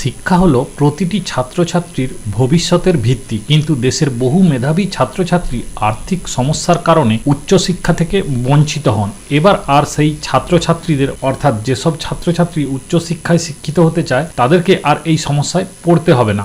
শিক্ষা হলো প্রতিটি ছাত্রছাত্রীর ভবিষ্যতের ভিত্তি। কিন্তু দেশের বহু মেধাবী ছাত্রছাত্রী আর্থিক সমস্যার কারণে উচ্চশিক্ষা থেকে বঞ্চিত হন। এবার আর সেই ছাত্রছাত্রীদের, অর্থাৎ যেসব ছাত্রছাত্রী উচ্চশিক্ষায় শিক্ষিত হতে চায়, তাদেরকে আর এই সমস্যায় পড়তে হবে না।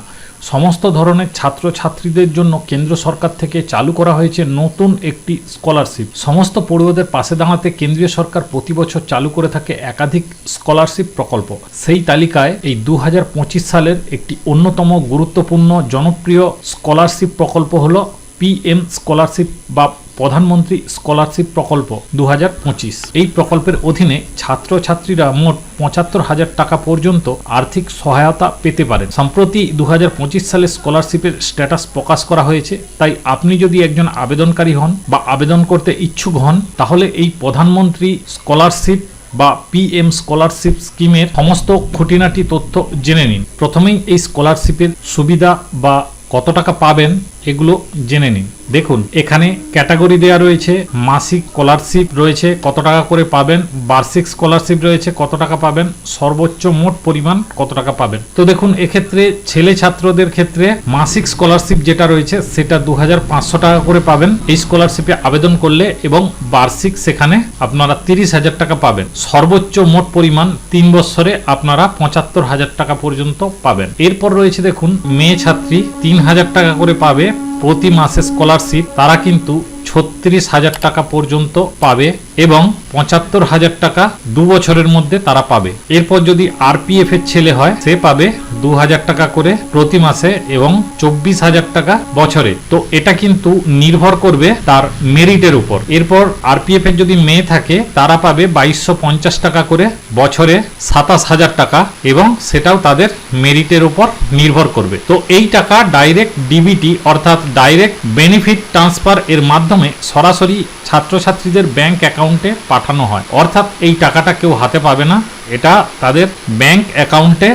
সমস্ত ধরনের ছাত্র ছাত্রীদের জন্য কেন্দ্র সরকার থেকে চালু করা হয়েছে নতুন একটি স্কলারশিপ। সমস্ত পড়ুয়াদের পাশে দাঁড়াতে কেন্দ্রীয় সরকার প্রতি বছর চালু করে থাকে একাধিক স্কলারশিপ প্রকল্প। সেই তালিকায় এই দু হাজার পঁচিশ সালের একটি অন্যতম গুরুত্বপূর্ণ জনপ্রিয় স্কলারশিপ প্রকল্প হলো পিএম স্কলারশিপ বা প্রধানমন্ত্রী স্কলারশিপ প্রকল্প দু হাজার পঁচিশ। এই প্রকল্পের অধীনে ছাত্রছাত্রীরা মোট পঁচাত্তর হাজার টাকা পর্যন্ত আর্থিক সহায়তা পেতে পারেন। সম্প্রতি দু হাজার পঁচিশ সালে স্কলারশিপের স্ট্যাটাস প্রকাশ করা হয়েছে। তাই আপনি যদি একজন আবেদনকারী হন বা আবেদন করতে ইচ্ছুক হন, তাহলে এই প্রধানমন্ত্রী স্কলারশিপ বা পিএম স্কলারশিপ স্কিমের সমস্ত খুঁটিনাটি তথ্য জেনে নিন। প্রথমেই এই স্কলারশিপের সুবিধা বা কত টাকা পাবেন এগুলো জেনে নিন। দেখুন, এখানে ক্যাটাগরি দেওয়া রয়েছে, মাসিক স্কলারশিপ রয়েছে, কত টাকা করে পাবেন, বার্ষিক স্কলারশিপ রয়েছে, কত টাকা পাবেন, সর্বোচ্চ মোট পরিমাণ কত টাকা পাবেন। তো দেখুন, এক্ষেত্রে ছেলে ছাত্রদের ক্ষেত্রে মাসিক স্কলারশিপ যেটা রয়েছে, সেটা দু হাজার পাঁচশো টাকা করে পাবেন। এই স্কলারশিপে আবেদন করলে এবং বার্ষিক সেখানে আপনারা তিরিশ হাজার টাকা পাবেন। সর্বোচ্চ মোট পরিমাণ তিন বছরে আপনারা পঁচাত্তর হাজার টাকা পর্যন্ত পাবেন। এরপর রয়েছে দেখুন, মেয়ে ছাত্রী তিন হাজার টাকা করে পাবে প্রতি মাসে স্কলারশিপ তারা কিন্তু ছত্রিশ হাজার টাকা পর্যন্ত পাবে এবং পঁচাত্তর হাজার টাকা দু বছরের মধ্যে তারা পাবে। এরপর যদি আরপিএফ এর ছেলে হয়, সে পাবে দু হাজার টাকা করে প্রতি মাসে এবং চব্বিশ হাজার টাকা বছরে। তো এটা কিন্তু নির্ভর করবে তার মেরিটের উপর। এরপর আরপিএফ এর যদি মেয়ে থাকে, তারা পাবে বাইশশো পঞ্চাশ টাকা করে বছরে সাতাশ হাজার টাকা এবং সেটাও তাদের মেরিটের উপর নির্ভর করবে। তো এই টাকা ডাইরেক্ট ডিবিটি অর্থাৎ ডাইরেক্ট বেনিফিট ট্রান্সফার এর মাধ্যমে সরাসরি ছাত্রছাত্রীদের ব্যাংক অ্যাকাউন্টে পাঠানো হয়। অর্থাৎ এই টাকাটা কেউ হাতে পাবে না। এটা তাদের ব্যাংক অ্যাকাউন্টে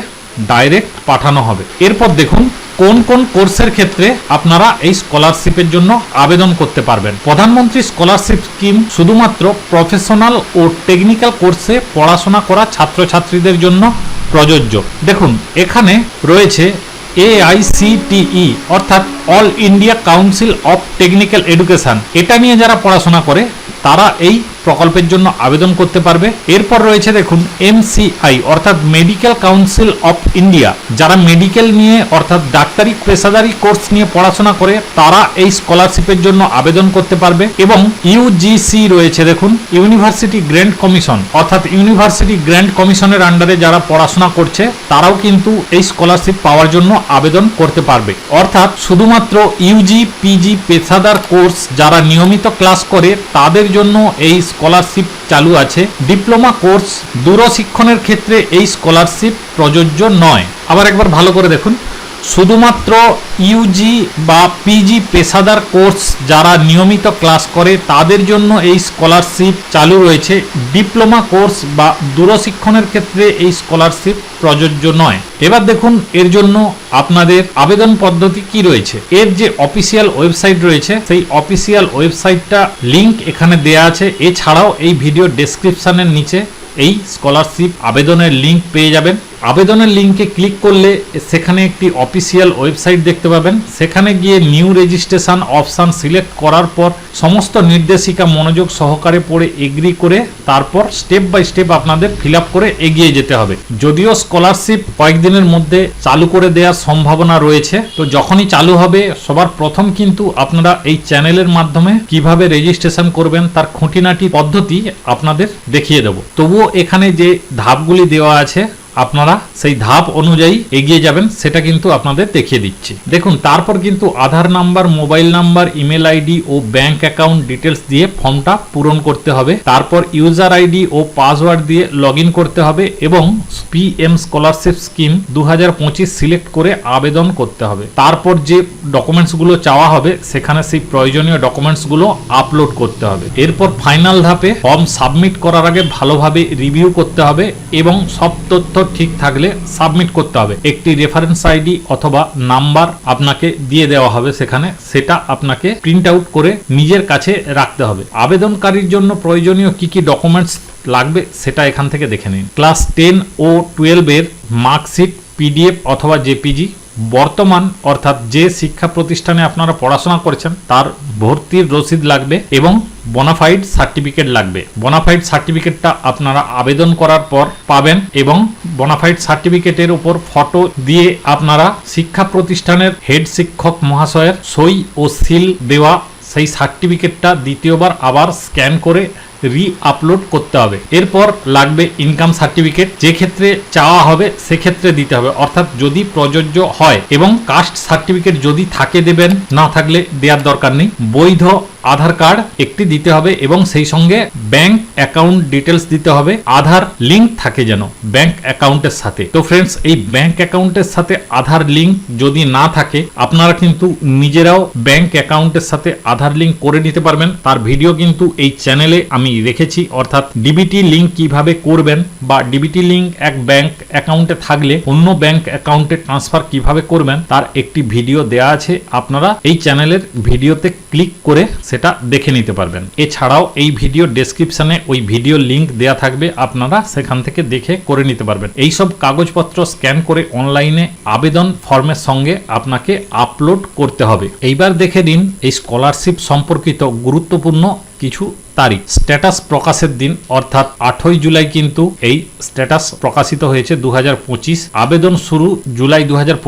ডাইরেক্ট পাঠানো হবে। এরপর দেখুন, কোন কোন কোর্সের ক্ষেত্রে আপনারা এই স্কলারশিপের জন্য আবেদন করতে পারবেন। প্রধানমন্ত্রী স্কলারশিপ স্কিম শুধুমাত্র প্রফেশনাল ও টেকনিক্যাল কোর্সে পড়াশোনা করা ছাত্রছাত্রীদের জন্য প্রযোজ্য। দেখুন, এখানে রয়েছে এআইসিটিই অর্থাৎ all India council of technical education এটা নিয়ে যারা পড়াশোনা করে, তারা এই প্রকল্পের জন্য আবেদন করতে পারবে। এরপর রয়েছে দেখুন এমসিআই অর্থাৎ মেডিকেল কাউন্সিল অফ ইন্ডিয়া যারা মেডিকেল নিয়ে, অর্থাৎ ডাক্তারি, পেশাদারি কোর্স নিয়ে পড়াশোনা করে, তারা এই স্কলারশিপের জন্য আবেদন করতে পারবে। এবং ইউজিসি রয়েছে দেখুন ইউনিভার্সিটি গ্র্যান্ড কমিশন অর্থাৎ ইউনিভার্সিটি গ্র্যান্ড কমিশনের আন্ডারে যারা পড়াশোনা করছে, তারাও কিন্তু এই স্কলারশিপ পাওয়ার জন্য আবেদন করতে পারবে। অর্থাৎ শুধুমাত্র ইউজি পিজি পেশাদার কোর্স যারা নিয়মিত ক্লাস করে, তাদের জন্য এই স্কলারশিপ চালু আছে। ডিপ্লোমা কোর্স দূরশিক্ষণের ক্ষেত্রে এই স্কলারশিপ প্রযোজ্য নয়। আবার একবার ভালো করে দেখুন। শুধুমাত্র ইউজি বা পিজি পেশাদার কোর্স যারা নিয়মিত ক্লাস করে, তাদের জন্য এই স্কলারশিপ চালু রয়েছে। ডিপ্লোমা কোর্স বা দূরশিক্ষণের ক্ষেত্রে এই স্কলারশিপ প্রযোজ্য নয়। এবার দেখুন এর জন্য আপনাদের আবেদন পদ্ধতি কি রয়েছে। এর যে অফিসিয়াল ওয়েবসাইট রয়েছে, সেই অফিসিয়াল ওয়েবসাইটটা লিংক এখানে দেয়া আছে। এছাড়াও এই ভিডিও ডেসক্রিপশানের নিচে এই স্কলারশিপ আবেদনের লিংক পেয়ে যাবেন। আবেদনের লিঙ্কে ক্লিক করলে সেখানে একটি অফিসিয়াল ওয়েবসাইট দেখতে পাবেন। সেখানে গিয়ে নিউ রেজিস্ট্রেশন অপশান সিলেক্ট করার পর সমস্ত নির্দেশিকা মনোযোগ সহকারে পড়ে এগ্রি করে তারপর স্টেপ বাই স্টেপ আপনাদের ফিল করে এগিয়ে যেতে হবে। যদিও স্কলারশিপ কয়েকদিনের মধ্যে চালু করে দেওয়ার সম্ভাবনা রয়েছে, তো যখনই চালু হবে, সবার প্রথম কিন্তু আপনারা এই চ্যানেলের মাধ্যমে কীভাবে রেজিস্ট্রেশন করবেন তার খুঁটিনাটি পদ্ধতি আপনাদের দেখিয়ে দেব। তবুও এখানে যে ধাপগুলি দেওয়া আছে আপনারা সেই ধাপ অনুযায়ী এগিয়ে যাবেন, সেটা কিন্তু আপনাদের দেখিয়ে দিচ্ছি। দেখুন, তারপর কিন্তু Aadhaar number, mobile number, email ID ও ব্যাংক অ্যাকাউন্ট ডিটেলস দিয়ে ফর্মটা পূরণ করতে হবে। তারপর ইউজার আইডি ও পাসওয়ার্ড দিয়ে লগ করতে হবে এবং পিএম স্কলারশিপ স্কিম দু হাজার পঁচিশ সিলেক্ট করে আবেদন করতে হবে। তারপর যে ডকুমেন্টসগুলো চাওয়া হবে, সেখানে সেই প্রয়োজনীয় ডকুমেন্টসগুলো আপলোড করতে হবে। এরপর ফাইনাল ধাপে ফর্ম সাবমিট করার আগে ভালোভাবে রিভিউ করতে হবে এবং সব তথ্য ঠিক থাকলে সাবমিট করতে হবে। একটি রেফারেন্স আইডি অথবা নাম্বার আপনাকে দিয়ে দেওয়া হবে সেখানে। সেটা আপনাকে প্রিন্ট আউট করে নিজের কাছে রাখতে হবে। আবেদনকারীর জন্য প্রয়োজনীয় কি কি ডকুমেন্টস লাগবে সেটা এখান থেকে দেখে নিন। ক্লাস টেন ও টুয়েলভের মার্কশিট পিডিএফ অথবা জেপিজি বর্তমান অর্থাৎ যে শিক্ষা প্রতিষ্ঠানে আপনারা পড়াশোনা করছেন, তার ভর্তির রসিদ লাগবে এবং বোনাফাইড সার্টিফিকেট লাগবে। বোনাফাইড সার্টিফিকেটটা আপনারা আবেদন করার পর পাবেন এবং বোনাফাইড সার্টিফিকেটের উপর ফটো দিয়ে আপনারা শিক্ষা প্রতিষ্ঠানের হেড শিক্ষক মহাশয়ের সই ও সিল দেওয়া সেই সার্টিফিকেটটা দ্বিতীয়বার আবার স্ক্যান করে রি আপলোড করতে হবে। এরপর লাগবে ইনকাম সার্টিফিকেট যে ক্ষেত্রে চাওয়া হবে সেক্ষেত্রে দিতে হবে। অর্থাৎ যদি প্রযোজ্য হয় এবং কাস্ট সার্টিফিকেট যদি থাকে দেবেন, না থাকলে দেওয়ার দরকার নেই। বৈধ আধার কার্ড একটি দিতে হবে এবং সেই সঙ্গে ব্যাংক অ্যাকাউন্ট ডিটেলস দিতে হবে। আধার লিংক থাকে যেন ব্যাংক অ্যাকাউন্টের সাথে। তো ফ্রেন্ডস এই ব্যাংক অ্যাকাউন্টের সাথে আধার লিংক যদি না থাকে, আপনারা কিন্তু নিজেরাও ব্যাংক অ্যাকাউন্টের সাথে আধার লিংক করে নিতে পারবেন। তার ভিডিও কিন্তু এই চ্যানেলে আমি রেখেছি, অর্থাৎ ডিবিটি লিঙ্ক কীভাবে করবেন বা ডিবিটি লিঙ্ক এক ব্যাংক অ্যাকাউন্টে থাকলে অন্য ব্যাংক অ্যাকাউন্টে ট্রান্সফার কীভাবে করবেন, তার একটি ভিডিও দেয়া আছে। আপনারা এই চ্যানেলের ভিডিওতে ক্লিক করে সেটা দেখে নিতে পারবেন। এছাড়াও এই ভিডিও ডেসক্রিপশনে ওই ভিডিও লিঙ্ক দেয়া থাকবে, আপনারা সেখান থেকে দেখে করে নিতে পারবেন। এই সব কাগজপত্র স্ক্যান করে অনলাইনে আবেদন ফর্মের সঙ্গে আপনাকে আপলোড করতে হবে। এইবার দেখে নিন, এই স্কলারশিপ সম্পর্কিত গুরুত্বপূর্ণ কিছু তারিখ। স্ট্যাটাস প্রকাশের দিন, অর্থাৎ আটই জুলাই কিন্তু এই স্ট্যাটাস প্রকাশিত হয়েছে দু হাজার পঁচিশ। আবেদন শুরু জুলাই দু হাজার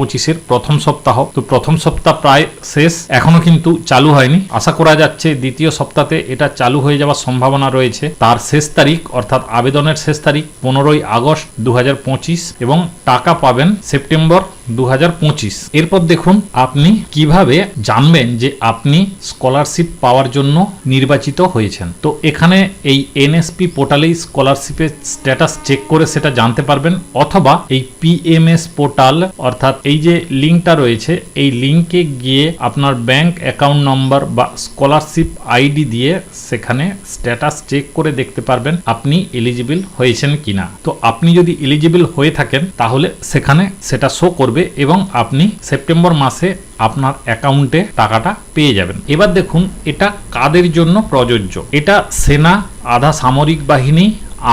প্রথম সপ্তাহ। তো প্রথম সপ্তাহ প্রায় শেষ, এখনও কিন্তু চালু হয়নি। আশা করা যাচ্ছে দ্বিতীয় সপ্তাহে এটা চালু হয়ে যাওয়ার সম্ভাবনা রয়েছে। তার শেষ তারিখ, অর্থাৎ আবেদনের শেষ তারিখ পনেরোই আগস্ট দুহাজার পঁচিশ এবং টাকা পাবেন সেপ্টেম্বর দু হাজার পঁচিশ। এরপর দেখুন, আপনি কীভাবে জানবেন যে আপনি স্কলারশিপ পাওয়ার জন্য নির্বাচিত হয়েছেন। তো এখানে এই এনএসপি পোর্টালেই স্কলারশিপের স্ট্যাটাস চেক করে সেটা জানতে পারবেন, অথবা এই পিএমএস পোর্টাল, অর্থাৎ এই যে লিঙ্কটা রয়েছে, এই লিঙ্কে গিয়ে আপনার ব্যাংক অ্যাকাউন্ট নম্বর বা স্কলারশিপ আইডি দিয়ে সেখানে স্ট্যাটাস চেক করে দেখতে পারবেন আপনি এলিজিবল হয়েছেন কিনা। তো আপনি যদি এলিজিবল হয়ে থাকেন, তাহলে সেখানে সেটা শো করবে এবং আপনি সেপ্টেম্বর মাসে আপনার অ্যাকাউন্টে টাকাটা পেয়ে যাবেন। এবার দেখুন, এটা কাদের জন্য প্রযোজ্য? এটা সেনা, আধা সামরিক বাহিনী,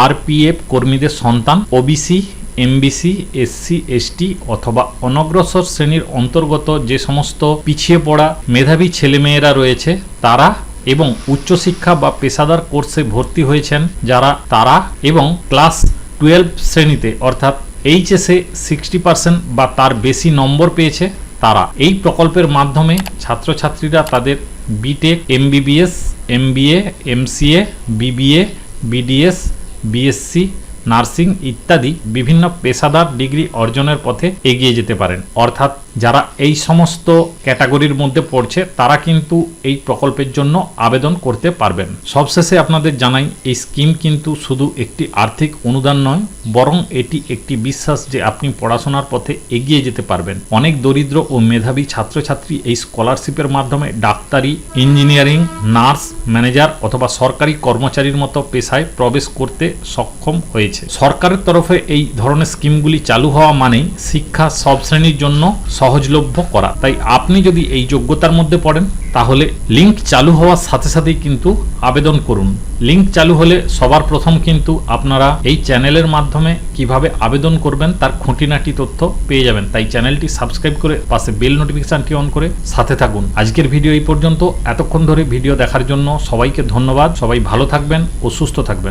আরপিএফ কর্মীদের সন্তান, ওবিসি, এমবিসি, এসসি, এসটি অথবা অনগ্রসর শ্রেণির অন্তর্গত যে সমস্ত পিছিয়ে পড়া মেধাবী ছেলেমেয়েরা রয়েছে, তারা এবং উচ্চশিক্ষা বা পেশাদার কোর্সে ভর্তি হয়েছেন যারা তারা এবং ক্লাস টুয়েলভ শ্রেণীতে, অর্থাৎ এইচএসে সিক্সটি পার্সেন্ট বা তার বেশি নম্বর পেয়েছে তারা। এই প্রকল্পের মাধ্যমে ছাত্রছাত্রীরা তাদের B Tech MBBS MBA MCA BBA BDS BSc nursing ইত্যাদি বিভিন্ন পেশাদার ডিগ্রি অর্জনের পথে এগিয়ে যেতে পারেন। অর্থাৎ যারা এই সমস্ত ক্যাটাগরির মধ্যে পড়ছে, তারা কিন্তু এই প্রকল্পের জন্য আবেদন করতে পারবেন। সবশেষে আপনাদের জানাই, এই স্কিম কিন্তু শুধু একটি আর্থিক অনুদান নয়, বরং এটি একটি বিশ্বাস যে আপনি পড়াশোনার পথে এগিয়ে যেতে পারবেন। অনেক দরিদ্র ও মেধাবী ছাত্রছাত্রী এই স্কলারশিপের মাধ্যমে ডাক্তারি, ইঞ্জিনিয়ারিং, নার্স, ম্যানেজার অথবা সরকারি কর্মচারীর মতো পেশায় প্রবেশ করতে সক্ষম হয়েছে। সরকারের তরফে এই ধরনের স্কিমগুলি চালু হওয়া মানেই শিক্ষা সব শ্রেণির জন্য সহজলভ্য করা। তাই আপনি যদি এই যোগ্যতার মধ্যে পড়েন, তাহলে লিংক চালু হওয়ার সাথে সাথেই কিন্তু আবেদন করুন। লিংক চালু হলে সবার প্রথম কিন্তু আপনারা এই চ্যানেলের মাধ্যমে কীভাবে আবেদন করবেন তার খুঁটিনাটি তথ্য পেয়ে যাবেন। তাই চ্যানেলটি সাবস্ক্রাইব করে পাশে বেল নোটিফিকেশনটি অন করে সাথে থাকুন। আজকের ভিডিও এই পর্যন্ত। এতক্ষণ ধরে ভিডিও দেখার জন্য সবাইকে ধন্যবাদ। সবাই ভালো থাকবেন ও সুস্থ থাকবেন।